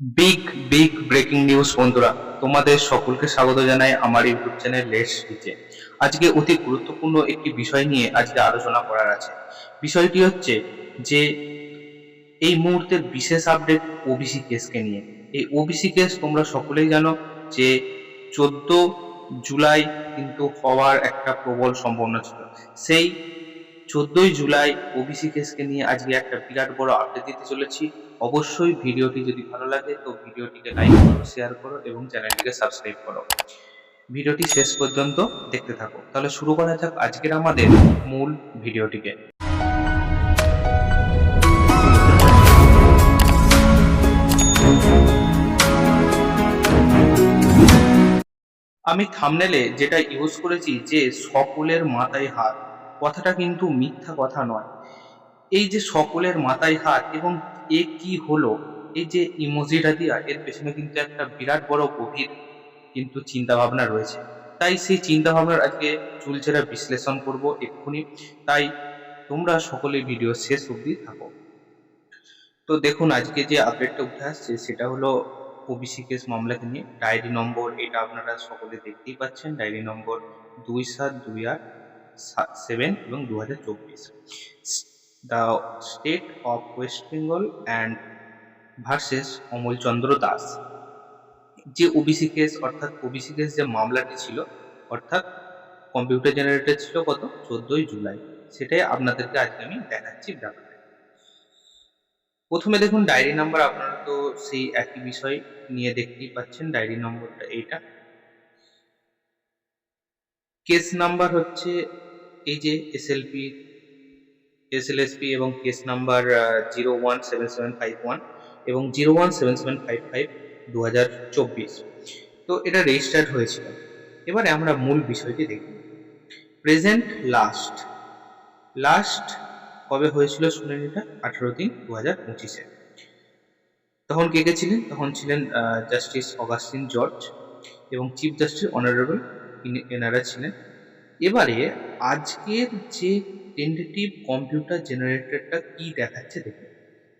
Big big breaking news বন্ধুরা। তোমাদের সকলকে স্বাগত জানাই আমার ইউটিউব চ্যানেল লেটস নিচে আজকে অতি গুরুত্বপূর্ণ একটি বিষয় নিয়ে আজকে আলোচনা করার আছে। বিষয়টি হচ্ছে যে, এই মুহূর্তের বিশেষ আপডেট ওবিসি কেসকে নিয়ে। এই ওবিসি কেস তোমরা সকলেই জানো যে, চোদ্দ জুলাই কিন্তু হওয়ার একটা প্রবল সম্ভাবনা ছিল। সেই চোদ্দই জুলাই ওবিসি কেসকে নিয়ে আজকে একটা বিরাট বড় আপডেট দিতে চলেছি। অবশ্যই ভিডিওটি যদি ভালো লাগে, তো ভিডিওটিকে লাইক করো শেয়ার করো এবং চ্যানেলটিকে সাবস্ক্রাইব করো। ভিডিওটি শেষ পর্যন্ত দেখতে থাকো। তাহলে শুরু করা যাক আজকের আমাদের মূল ভিডিওটিকে। আমি থামনেলে যেটা ইউজ করেছি যে সকলের মাথায় হাত কথাটা কিন্তু মিথ্যা কথা নয়। এই যে সকলের মাথায় হাত এবং এ কি হলো, এই যে ইমোজিটা দিয়া এর পেছনে কিন্তু একটা বিরাট বড় গভীর কিন্তু চিন্তা ভাবনা রয়েছে। তাই সেই চিন্তা ভাবনার আজকে চুলচেরা বিশ্লেষণ করব এক্ষুনি। তাই তোমরা সকলে ভিডিও শেষ অবধি থাকো। তো দেখুন, আজকে যে আপডেটটা উঠে আসছে সেটা হলো ওবিসি কেস মামলাকে নিয়ে। ডায়েরি নম্বর এটা আপনারা সকলে দেখতেই পাচ্ছেন। ডায়েরি নম্বর দুই সাত দুই আট সেভেন এবং দু হাজার চব্বিশ the state of West Bengal and versus Amalchandra Das যে ওবিসি কেস অর্থাৎ ওবিসি কেস যে মামলাটি ছিল, অর্থাৎ কম্পিউটার জেনারেটেড ছিল কত? চোদ্দোই জুলাই। সেটাই আপনাদেরকে আজকে আমি দেখাচ্ছি ব্যাপারটা প্রথমে দেখুন ডায়েরি নাম্বার আপনারা তো সেই একই বিষয় নিয়ে দেখতেই পাচ্ছেন ডায়েরি নম্বরটা এইটা। কেস নাম্বার হচ্ছে এই যে এসএলপি এসএলএসপি এবং case number zero one seven seven five one এবং zero one seven seven five five দু হাজার চব্বিশ। তো এটা রেজিস্টার্ড হয়েছিল। এবারে আমরা মূল বিষয়টি দেখি। প্রেজেন্ট লাস্ট লাস্ট কবে হয়েছিল শুনেন এটা আঠেরো তিন দু হাজার পঁচিশে। তখন কে কে ছিলেন? তখন ছিলেন জাস্টিস অগাস্টিন জর্জ এবং চিফ জাস্টিস অনারেবল এনারা ছিলেন। এবারে আজকের যে টেন্টেটিভ কম্পিউটার জেনারেটরটা কি দেখাচ্ছে দেখুন।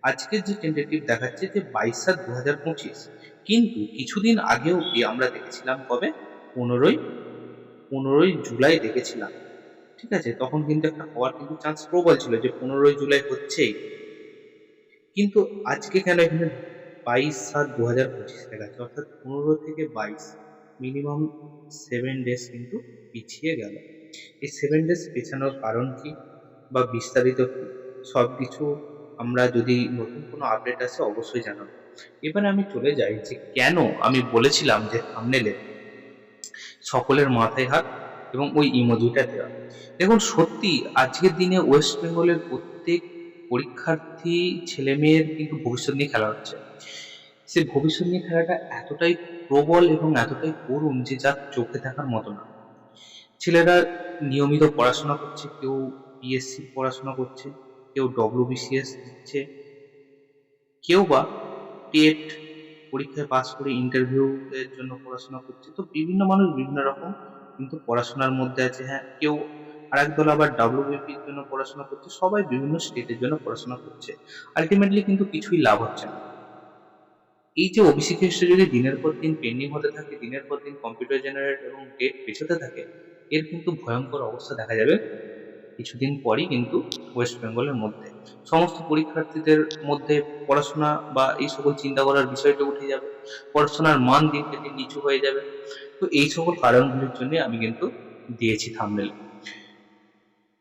আজকের যে টেন্টেটিভ দেখাচ্ছে যে বাইশ সাত দু হাজার পঁচিশ। কিন্তু কিছুদিন আগে অব্দি আমরা দেখেছিলাম কবে? পনেরোই পনেরোই জুলাই দেখেছিলাম। ঠিক আছে, তখন কিন্তু একটা হওয়ার কিন্তু চান্স প্রবল ছিল যে পনেরোই জুলাই হচ্ছেই। কিন্তু আজকে কেন এখানে বাইশ সাত দু হাজার পঁচিশ দেখাচ্ছে? অর্থাৎ পনেরো থেকে বাইশ মিনিমাম সেভেন ডেজ কিন্তু পিছিয়ে গেল। এই সেভেন ডেজ পেছানোর কারণ কি বা বিস্তারিত কি? সব কিছু আমরা যদি নতুন কোনো আপডেট আসে অবশ্যই জানাব। এবারে আমি চলে যাই যে কেন আমি বলেছিলাম যে থামনেলে সকলের মাথায় হাত এবং ওই ইমোজিটা দেওয়া। দেখুন, সত্যি আজকের দিনে ওয়েস্ট বেঙ্গলের প্রত্যেক পরীক্ষার্থী ছেলে মেয়ের কিন্তু ভবিষ্যৎ নিয়ে খেলা হচ্ছে। সে ভবিষ্যৎ নিয়ে খেলাটা এতটাই প্রবল এবং এতটাই করুণ যে যা চোখে দেখার মতো না। ছেলেরা নিয়মিত পড়াশোনা করছে, কেউ পিএসসি পড়াশোনা করছে, কেউ ডব্লিউবিসিএস দিচ্ছে, কেউ বা টেট পরীক্ষায় পাস করে ইন্টারভিউ এর জন্য পড়াশোনা করছে। তো বিভিন্ন মানুষ বিভিন্ন রকম, কিন্তু পড়াশোনার মধ্যে আছে হ্যাঁ কেউ আর একদল আবার ডাব্লিউবিপির জন্য পড়াশোনা করছে, সবাই বিভিন্ন স্টেটের জন্য পড়াশোনা করছে। আলটিমেটলি কিন্তু কিছুই লাভ হচ্ছে না। এই যে ওবিসি কেসটা যদি দিনের পর দিন পেন্ডিং হতে থাকে, দিনের পর দিন কম্পিউটার জেনারেট এবং ডেট পেছোতে থাকে, এর কিন্তু ভয়ঙ্কর অবস্থা দেখা যাবে কিছুদিন পরই কিন্তু ওয়েস্ট বেঙ্গলের মধ্যে। সমস্ত পরীক্ষার্থীদের মধ্যে পড়াশোনা বা এই সকল চিন্তা করার বিষয়টা উঠে যাবে, পড়াশোনার মান দিন দিন নিচু হয়ে যাবে। তো এই সকল কারণগুলির জন্য আমি কিন্তু দিয়েছি থামনেল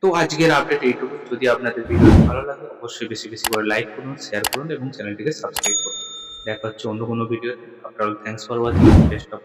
তো আজকের আপডেট এইটুকু যদি আপনাদের ভিডিও ভালো লাগে, অবশ্যই বেশি বেশি করে লাইক করুন শেয়ার করুন এবং চ্যানেলটিকে সাবস্ক্রাইব করুন। দেখা হচ্ছে অন্য কোনো ভিডিওতে আপনার thanks for watching best of